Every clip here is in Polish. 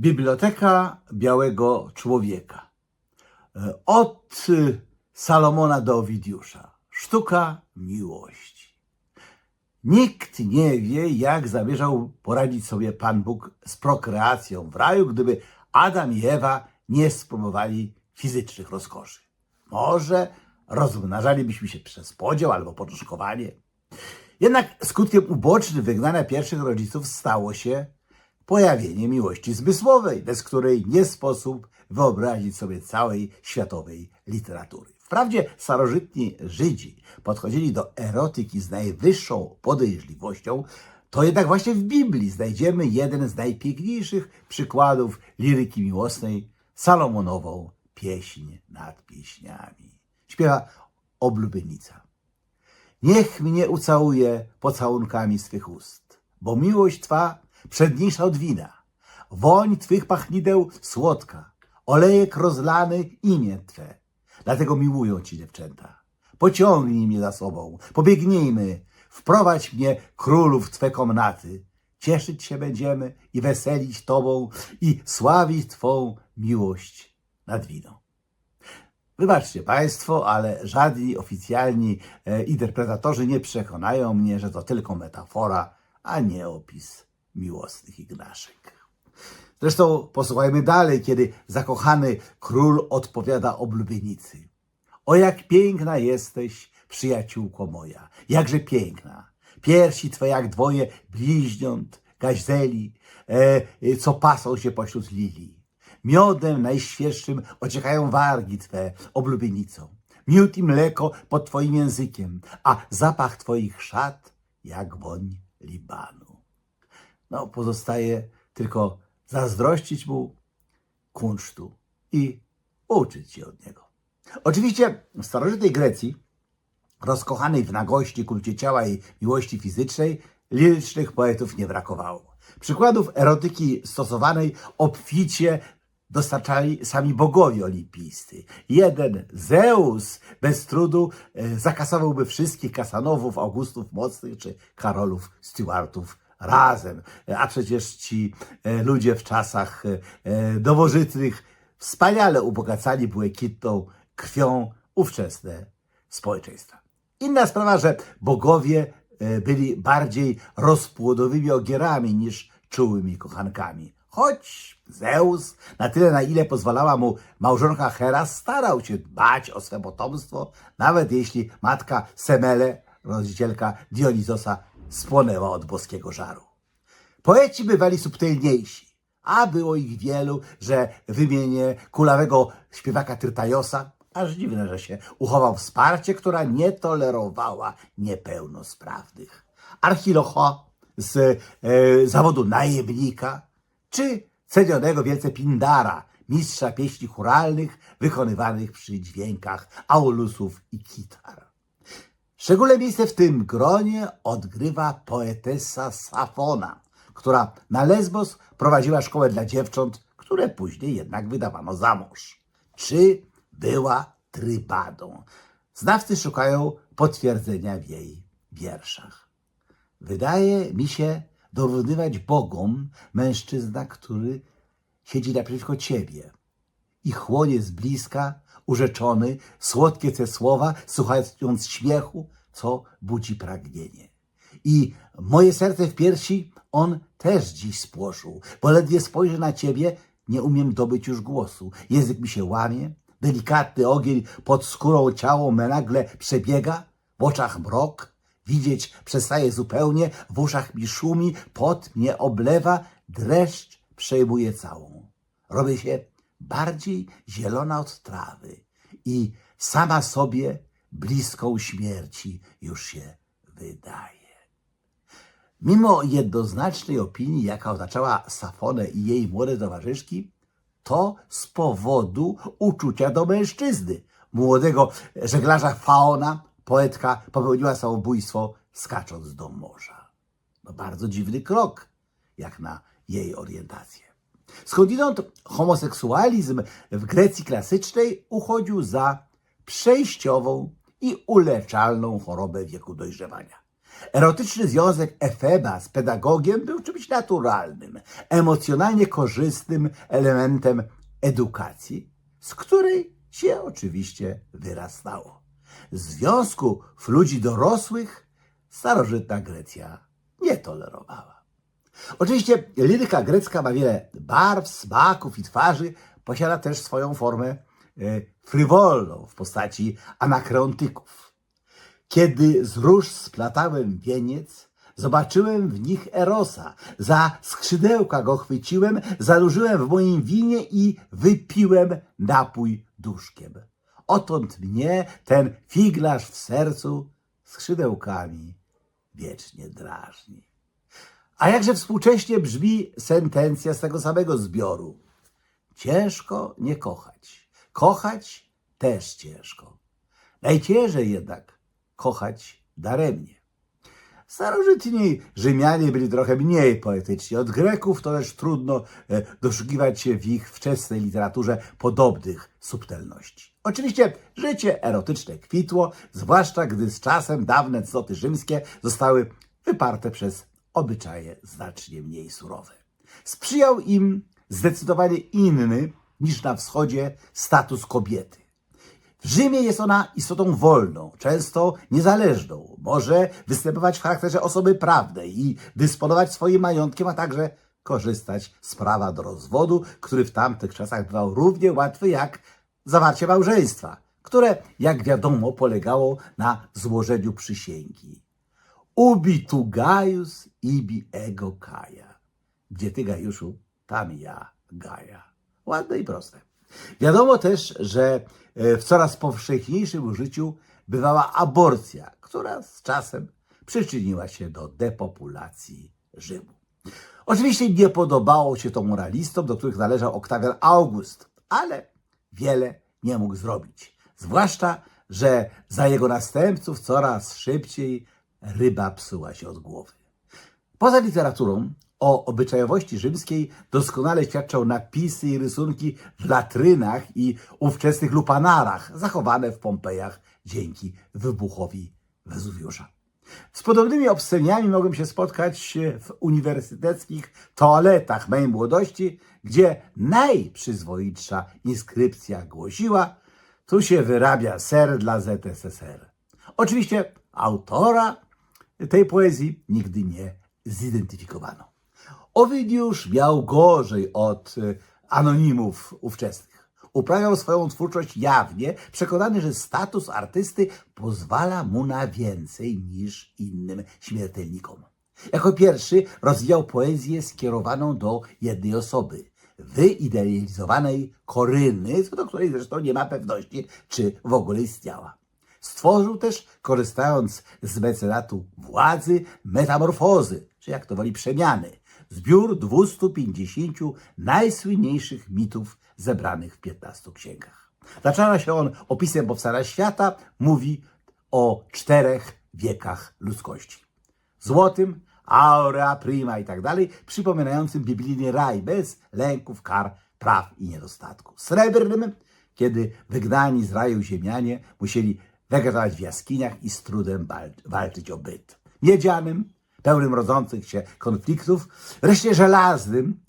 Biblioteka Białego Człowieka. E, Od y, Salomona do Owidiusza. Sztuka miłości. Nikt nie wie, jak zamierzał poradzić sobie Pan Bóg z prokreacją w raju, gdyby Adam i Ewa nie spróbowali fizycznych rozkoszy. Może rozmnażalibyśmy się przez podział albo początkowanie. Jednak skutkiem ubocznym wygnania pierwszych rodziców stało się pojawienie miłości zmysłowej, bez której nie sposób wyobrazić sobie całej światowej literatury. Wprawdzie starożytni Żydzi podchodzili do erotyki z najwyższą podejrzliwością, to jednak właśnie w Biblii znajdziemy jeden z najpiękniejszych przykładów liryki miłosnej, Salomonową pieśń nad pieśniami. Śpiewa oblubienica. Niech mnie ucałuje pocałunkami swych ust, bo miłość Twa przedniejsza od wina. Woń Twych pachnideł słodka, olejek rozlany imię Twe. Dlatego miłują Ci dziewczęta. Pociągnij mnie za sobą, pobiegnijmy, wprowadź mnie królów Twe komnaty. Cieszyć się będziemy i weselić Tobą i sławić Twą miłość nad winą. Wybaczcie Państwo, ale żadni oficjalni e, interpretatorzy nie przekonają mnie, że to tylko metafora, a nie opis miłosnych ignaszek. Zresztą posłuchajmy dalej, kiedy zakochany król odpowiada oblubienicy. O jak piękna jesteś, przyjaciółko moja, jakże piękna. Piersi twe jak dwoje bliźniąt, gazeli, e, e, co pasą się pośród lilii. Miodem najświeższym ociekają wargi Twe, oblubienicą. Miód i mleko pod Twoim językiem, a zapach Twoich szat jak woń Libanu. No, pozostaje tylko zazdrościć mu kunsztu i uczyć się od niego. Oczywiście w starożytnej Grecji, rozkochanej w nagości, kulcie ciała i miłości fizycznej, lirycznych poetów nie brakowało. Przykładów erotyki stosowanej obficie dostarczali sami bogowie olimpijscy. Jeden, Zeus, bez trudu e, zakasowałby wszystkich Kasanowów, Augustów Mocnych czy Karolów Stuartów razem. E, A przecież ci e, ludzie w czasach e, e, nowożytnych wspaniale ubogacali błękitną krwią ówczesne społeczeństwa. Inna sprawa, że bogowie e, byli bardziej rozpłodowymi ogierami niż czułymi kochankami. Choć Zeus, na tyle na ile pozwalała mu małżonka Hera, starał się dbać o swe potomstwo, nawet jeśli matka Semele, rodzicielka Dionizosa, spłonęła od boskiego żaru. Poeci bywali subtelniejsi, a było ich wielu, że wymienię kulawego śpiewaka Tyrtajosa, aż dziwne, że się uchował wsparcie, która nie tolerowała niepełnosprawnych. Archilocha z e, zawodu najemnika, czy cenionego wielce Pindara, mistrza pieśni churalnych wykonywanych przy dźwiękach aulusów i kitar. Szczególne miejsce w tym gronie odgrywa poetessa Safona, która na Lesbos prowadziła szkołę dla dziewcząt, które później jednak wydawano za mąż. Czy była trybadą? Znawcy szukają potwierdzenia w jej wierszach. Wydaje mi się dorównywać Bogom mężczyzna, który siedzi naprzeciwko ciebie i chłonie z bliska, urzeczony, słodkie te słowa, słuchając śmiechu, co budzi pragnienie. I moje serce w piersi on też dziś spłoszył, bo ledwie spojrzę na ciebie, nie umiem dobyć już głosu. Język mi się łamie, delikatny ogień pod skórą ciało me nagle przebiega, w oczach mrok, widzieć przestaje zupełnie, w uszach mi szumi, pot mnie oblewa, dreszcz przejmuje całą. Robię się bardziej zielona od trawy i sama sobie bliską śmierci już się wydaje. Mimo jednoznacznej opinii, jaka otaczała Safonę i jej młode towarzyszki, to z powodu uczucia do mężczyzny. Młodego żeglarza Faona, poetka, popełniła samobójstwo skacząc do morza. No bardzo dziwny krok, jak na jej orientację. Skądinąd homoseksualizm w Grecji klasycznej uchodził za przejściową i uleczalną chorobę wieku dojrzewania. Erotyczny związek Efeba z pedagogiem był czymś naturalnym, emocjonalnie korzystnym elementem edukacji, z której się oczywiście wyrastało. Związków ludzi dorosłych starożytna Grecja nie tolerowała. Oczywiście liryka grecka ma wiele barw, smaków i twarzy, posiada też swoją formę e, frywolną w postaci anakreontyków. Kiedy z róż splatałem wieniec, zobaczyłem w nich Erosa. Za skrzydełka go chwyciłem, zanurzyłem w moim winie i wypiłem napój duszkiem. Otąd mnie ten figlarz w sercu skrzydełkami wiecznie drażni. A jakże współcześnie brzmi sentencja z tego samego zbioru. Ciężko nie kochać. Kochać też ciężko. Najciężej jednak kochać daremnie. Starożytni Rzymianie byli trochę mniej poetyczni od Greków, to też trudno e, doszukiwać się w ich wczesnej literaturze podobnych subtelności. Oczywiście życie erotyczne kwitło, zwłaszcza gdy z czasem dawne cnoty rzymskie zostały wyparte przez obyczaje znacznie mniej surowe. Sprzyjał im zdecydowanie inny niż na wschodzie status kobiety. W Rzymie jest ona istotą wolną, często niezależną. Może występować w charakterze osoby prawnej i dysponować swoim majątkiem, a także korzystać z prawa do rozwodu, który w tamtych czasach bywał równie łatwy jak zawarcie małżeństwa, które, jak wiadomo, polegało na złożeniu przysięgi. Ubi tu Gaius ibi ego Kaja. Gdzie ty, Gajuszu, tam ja, Gaja. Ładne i proste. Wiadomo też, że e, w coraz powszechniejszym użyciu bywała aborcja, która z czasem przyczyniła się do depopulacji Rzymu. Oczywiście nie podobało się to moralistom, do których należał Oktawian August, ale wiele nie mógł zrobić. Zwłaszcza, że za jego następców coraz szybciej ryba psuła się od głowy. Poza literaturą o obyczajowości rzymskiej doskonale świadczą napisy i rysunki w latrynach i ówczesnych lupanarach, zachowane w Pompejach dzięki wybuchowi Wezuwiusza. Z podobnymi obsceniami mogłem się spotkać w uniwersyteckich toaletach mojej młodości, gdzie najprzyzwoitsza inskrypcja głosiła: Tu się wyrabia ser dla ZSSR. Oczywiście autora tej poezji nigdy nie zidentyfikowano. Owidiusz miał gorzej od e, anonimów ówczesnych. Uprawiał swoją twórczość jawnie, przekonany, że status artysty pozwala mu na więcej niż innym śmiertelnikom. Jako pierwszy rozwijał poezję skierowaną do jednej osoby, wyidealizowanej Koryny, co do której zresztą nie ma pewności, czy w ogóle istniała. Stworzył też, korzystając z mecenatu władzy, metamorfozy, czy jak to woli przemiany, zbiór 250 najsłynniejszych mitów zebranych w 15 księgach. Zaczyna się on opisem powstania świata, mówi o czterech wiekach ludzkości. Złotym, aurea, prima i tak dalej, przypominającym biblijny raj bez lęków, kar, praw i niedostatków. Srebrnym, kiedy wygnani z raju ziemianie musieli wegetować w jaskiniach i z trudem walczyć o byt. Miedzianym, pełnym rodzących się konfliktów, wreszcie żelaznym,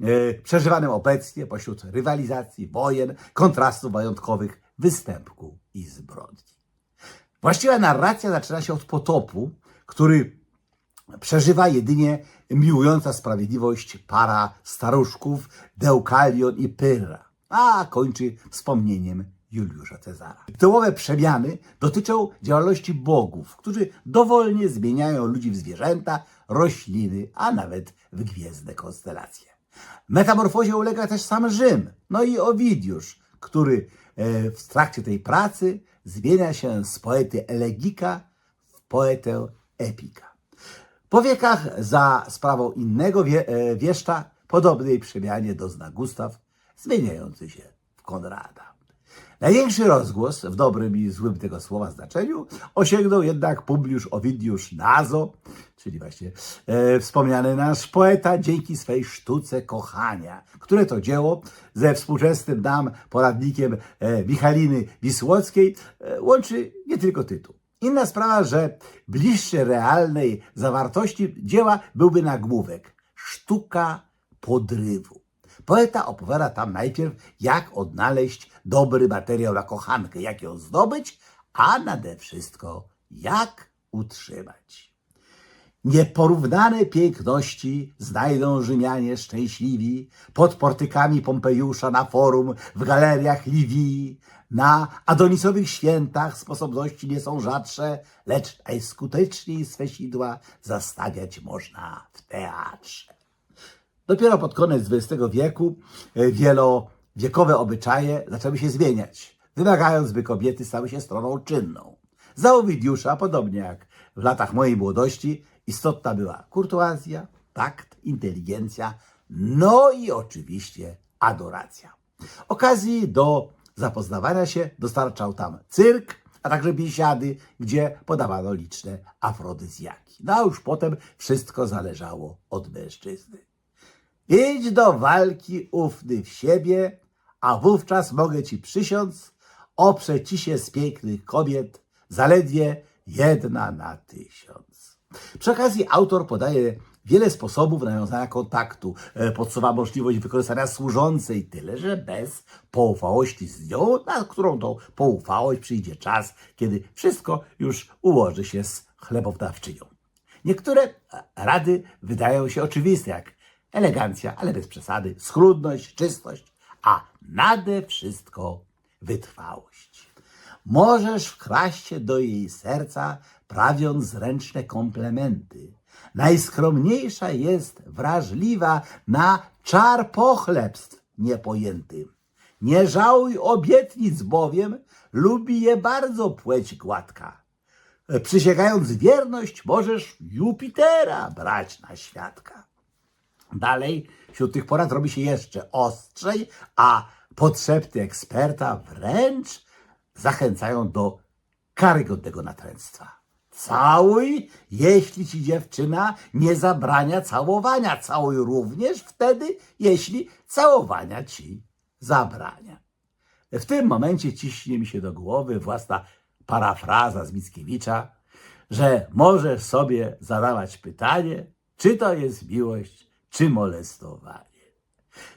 e, przeżywanym obecnie pośród rywalizacji, wojen, kontrastów majątkowych, występku i zbrodni. Właściwa narracja zaczyna się od potopu, który przeżywa jedynie miłująca sprawiedliwość para staruszków Deukalion i Pyrra, a kończy wspomnieniem Juliusza Cezara. Tyłowe przemiany dotyczą działalności bogów, którzy dowolnie zmieniają ludzi w zwierzęta, rośliny, a nawet w gwiezdne konstelacje. Metamorfozie ulega też sam Rzym, no i Owidiusz, który e, w trakcie tej pracy zmienia się z poety elegika w poetę epika. Po wiekach za sprawą innego wie, e, wieszcza podobnej przemianie dozna Gustaw, zmieniający się w Konrada. Największy rozgłos, w dobrym i złym tego słowa znaczeniu, osiągnął jednak Publiusz Ovidiusz Nazo, czyli właśnie e, wspomniany nasz poeta, dzięki swej sztuce kochania, które to dzieło ze współczesnym nam poradnikiem e, Michaliny Wisłockiej e, łączy nie tylko tytuł. Inna sprawa, że bliższe realnej zawartości dzieła byłby nagłówek Sztuka podrywu. Poeta opowiada tam najpierw, jak odnaleźć dobry materiał na kochankę, jak ją zdobyć, a nade wszystko, jak utrzymać. Nieporównane piękności znajdą Rzymianie szczęśliwi pod portykami Pompejusza na forum, w galeriach Liwii. Na Adonisowych świętach sposobności nie są rzadsze, lecz najskuteczniej swe sidła zastawiać można w teatrze. Dopiero pod koniec XX wieku e, wielowiekowe obyczaje zaczęły się zmieniać, wymagając, by kobiety stały się stroną czynną. Za Owidiusza, podobnie jak w latach mojej młodości, istotna była kurtuazja, takt, inteligencja, no i oczywiście adoracja. Okazji do zapoznawania się dostarczał tam cyrk, a także biesiady, gdzie podawano liczne afrodyzjaki. No a już potem wszystko zależało od mężczyzny. Idź do walki ufny w siebie, a wówczas mogę ci przysiąc, oprze ci się z pięknych kobiet zaledwie jedna na tysiąc. Przy okazji autor podaje wiele sposobów nawiązania kontaktu, e, podsuwa możliwość wykorzystania służącej, tyle że bez poufałości z nią, na którą tą poufałość przyjdzie czas, kiedy wszystko już ułoży się z chlebowdawczynią. Niektóre e, rady wydają się oczywiste, jak elegancja, ale bez przesady, schludność, czystość, a nade wszystko wytrwałość. Możesz wkraść się do jej serca, prawiąc zręczne komplementy. Najskromniejsza jest wrażliwa na czar pochlebstw niepojęty. Nie żałuj obietnic bowiem, lubi je bardzo płeć gładka. Przysięgając wierność, możesz Jupitera brać na świadka. Dalej, wśród tych porad robi się jeszcze ostrzej, a podszepty eksperta wręcz zachęcają do karygodnego natręctwa. Całuj, jeśli ci dziewczyna nie zabrania całowania. Całuj również wtedy, jeśli całowania ci zabrania. W tym momencie ciśnie mi się do głowy własna parafraza z Mickiewicza, że możesz sobie zadawać pytanie, czy to jest miłość, czy molestowanie.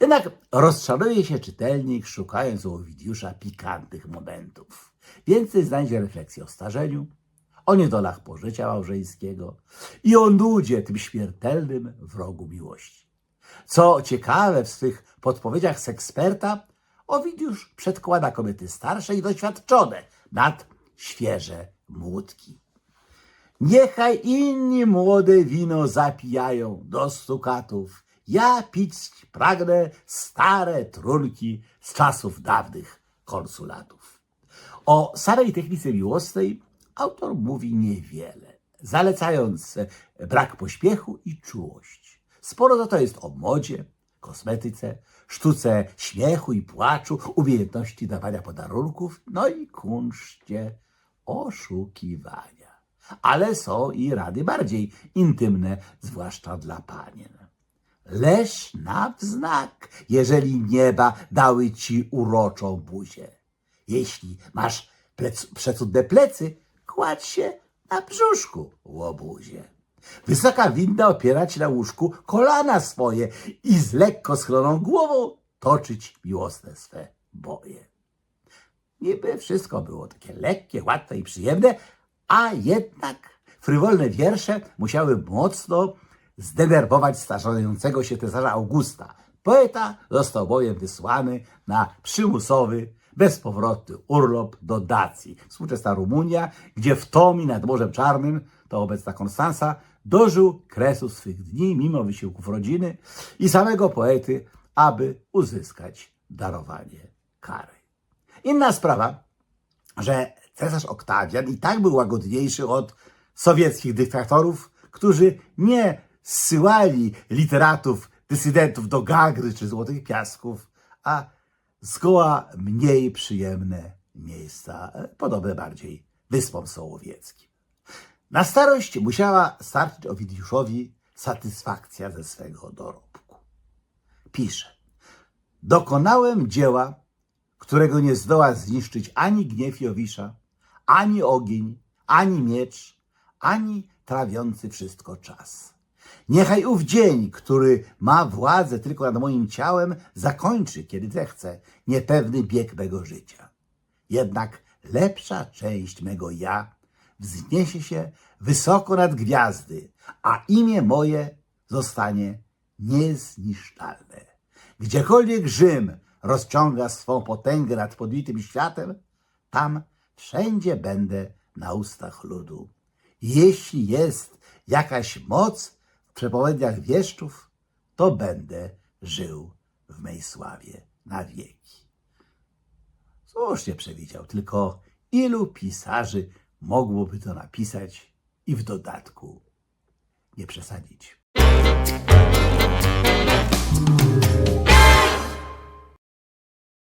Jednak rozczaruje się czytelnik, szukając u Owidiusza pikantnych momentów. Więcej znajdzie refleksji o starzeniu, o niedolach pożycia małżeńskiego i o nudzie, tym śmiertelnym wrogu miłości. Co ciekawe, w swych podpowiedziach z eksperta Owidiusz przedkłada kobiety starsze i doświadczone nad świeże młódki. Niechaj inni młode wino zapijają do stukatów. Ja pić pragnę stare trunki z czasów dawnych konsulatów. O samej technice miłosnej autor mówi niewiele, zalecając brak pośpiechu i czułość. Sporo za to jest o modzie, kosmetyce, sztuce śmiechu i płaczu, umiejętności dawania podarunków, no i kunszcie oszukiwania. Ale są i rady bardziej intymne, zwłaszcza dla panien. Leż na wznak, jeżeli nieba dały ci uroczą buzię. Jeśli masz plec, przecudne plecy, kładź się na brzuszku, łobuzie. Wysoka winda opierać na łóżku kolana swoje i z lekko schloną głową toczyć miłosne swe boje. Niby wszystko było takie lekkie, łatwe i przyjemne, a jednak frywolne wiersze musiały mocno zdenerwować starzejącego się cesarza Augusta. Poeta został bowiem wysłany na przymusowy, bezpowrotny urlop do Dacji. Współczesna Rumunia, gdzie w Tomi nad Morzem Czarnym, to obecna Konstansa, dożył kresu swych dni mimo wysiłków rodziny i samego poety, aby uzyskać darowanie kary. Inna sprawa, że cesarz Oktawian i tak był łagodniejszy od sowieckich dyktatorów, którzy nie zsyłali literatów, dysydentów do Gagry czy Złotych Piasków, a zgoła mniej przyjemne miejsca, podobne bardziej wyspom sołowieckim. Na starość musiała starczyć Owidiuszowi satysfakcja ze swego dorobku. Pisze, dokonałem dzieła, którego nie zdoła zniszczyć ani gniew Jowisza, ani ogień, ani miecz, ani trawiący wszystko czas. Niechaj ów dzień, który ma władzę tylko nad moim ciałem, zakończy, kiedy zechce, niepewny bieg mego życia. Jednak lepsza część mego ja wzniesie się wysoko nad gwiazdy, a imię moje zostanie niezniszczalne. Gdziekolwiek Rzym rozciąga swą potęgę nad podbitym światem, tam wszędzie będę na ustach ludu. Jeśli jest jakaś moc w przepowiedniach wieszczów, to będę żył w mej sławie na wieki. Słusznie przewidział, tylko ilu pisarzy mogłoby to napisać i w dodatku nie przesadzić.